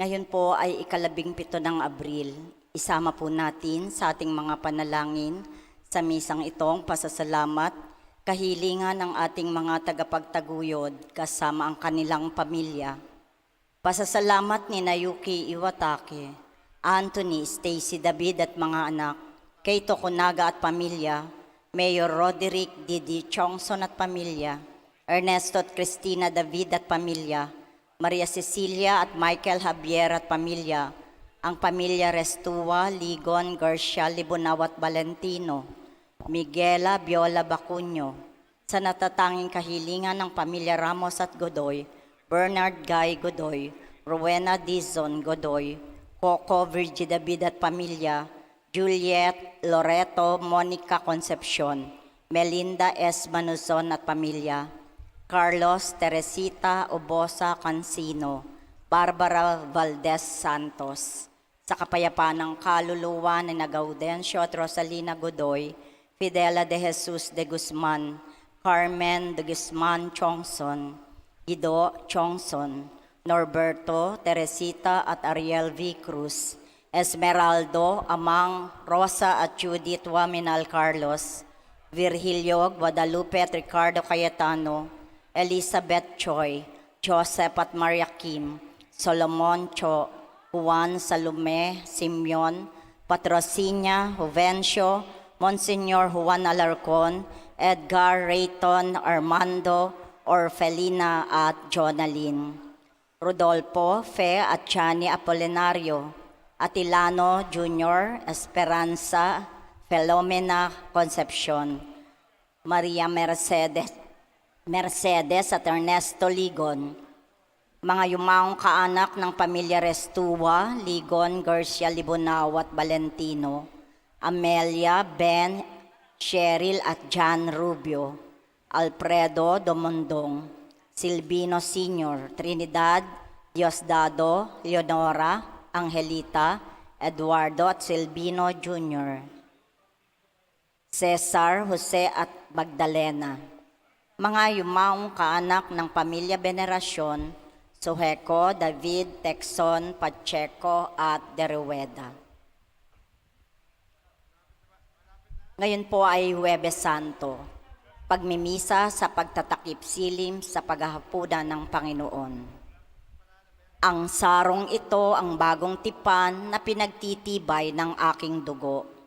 Ngayon po ay ikalabing pito ng Abril. Isama po natin sa ating mga panalangin sa misang itong pasasalamat, kahilingan ng ating mga tagapagtaguyod kasama ang kanilang pamilya. Pasasalamat ni Nayuki Iwatake, Anthony, Stacy David at mga anak, kay Tokunaga at pamilya, Mayor Roderick Didi Chongson at pamilya, Ernesto at Cristina David at pamilya, Maria Cecilia at Michael Javier at pamilya, ang pamilya Restua, Ligon, Garcia, Libunaw at Valentino, Miguela, Viola Bacuño, sa natatanging kahilingan ng pamilya Ramos at Godoy, Bernard Guy Godoy, Rowena Dizon Godoy, Coco Virgie David at pamilya, Juliet, Loreto, Monica Concepcion, Melinda S. Manuzon at pamilya, Carlos Teresita Obosa Cancino, Barbara Valdez Santos, sa kapayapaan ng kaluluwa ni na Gaudencio at Rosalina Godoy, Fidela de Jesus de Guzman, Carmen de Guzman Chongson, Guido Chongson, Norberto, Teresita at Ariel V. Cruz, Esmeraldo, Amang, Rosa at Judith Waminal Carlos, Virgilio Guadalupe at Ricardo Cayetano, Elizabeth Choi, Joseph at Maria Kim, Solomon Cho, Juan Salome, Simeon, Patrocinia, Juvencio, Monsignor Juan Alarcon, Edgar Rayton, Armando, Orfelina at Jonalyn. Rodolfo, Fe at Chani Apolinario, Atilano Jr., Esperanza, Felomena Concepcion, Maria Mercedes, Mercedes at Ernesto Ligon, mga yumaong kaanak ng pamilya Restua, Ligon, Garcia Libonao at Valentino, Amelia, Ben, Cheryl at John Rubio, Alfredo Domondong, Silvino Sr., Trinidad, Diosdado, Leonora, Angelita, Eduardo at Silvino Jr., Cesar, Jose at Magdalena, mga yumaong kaanak ng pamilya Venerasyon, Suheco, David, Texon, Pacheco at Derueda. Ngayon po ay Huwebes Santo, pagmimisa sa pagtatakip silim sa paghahapunan ng Panginoon. Ang sarong ito ang bagong tipan na pinagtitibay ng aking dugo.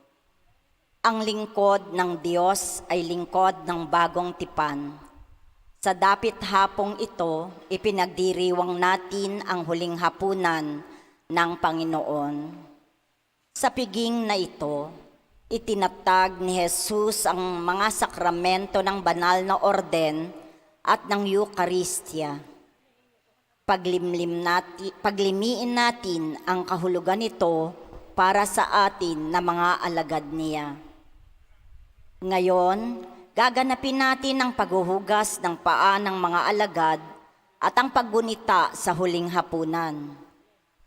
Ang lingkod ng Diyos ay lingkod ng bagong tipan. Sa dapit hapong ito, ipinagdiriwang natin ang huling hapunan ng Panginoon. Sa piging na ito, itinatag ni Jesus ang mga sakramento ng banal na orden at ng Eucharistia. Paglimlim natin, paglimiin natin ang kahulugan nito para sa atin na mga alagad niya. Ngayon, gaganapin natin ang paghuhugas ng paa ng mga alagad at ang paggunita sa huling hapunan.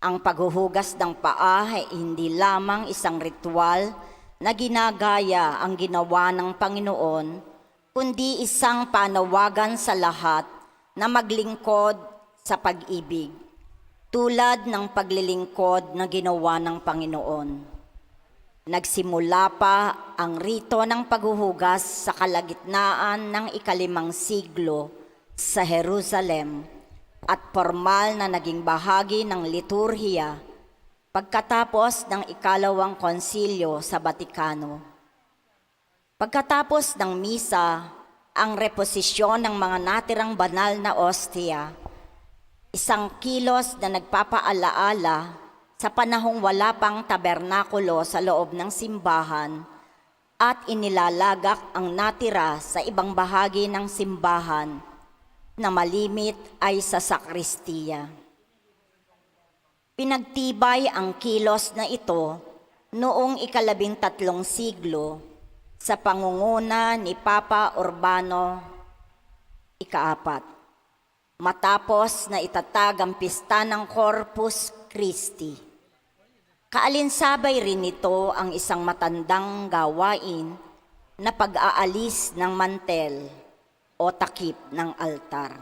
Ang paghuhugas ng paa ay hindi lamang isang ritual na ginagaya ang ginawa ng Panginoon, kundi isang panawagan sa lahat na maglingkod sa pag-ibig, tulad ng paglilingkod na ginawa ng Panginoon. Nagsimula pa ang rito ng paghuhugas sa kalagitnaan ng ikalimang siglo sa Jerusalem at formal na naging bahagi ng liturhiya pagkatapos ng ikalawang konsilyo sa Batikano. Pagkatapos ng misa, ang reposisyon ng mga natirang banal na ostia, isang kilos na nagpapaalaala sa panahong wala pang tabernakulo sa loob ng simbahan at inilalagak ang natira sa ibang bahagi ng simbahan na malimit ay sa sakristiya. Pinagtibay ang kilos na ito noong ikalabing tatlong siglo sa pangunguna ni Papa Urbano ikaapat matapos na itatag ang pista ng Corpus Christi. Kaalinsabay rin nito ang isang matandang gawain na pag-aalis ng mantel o takip ng altar.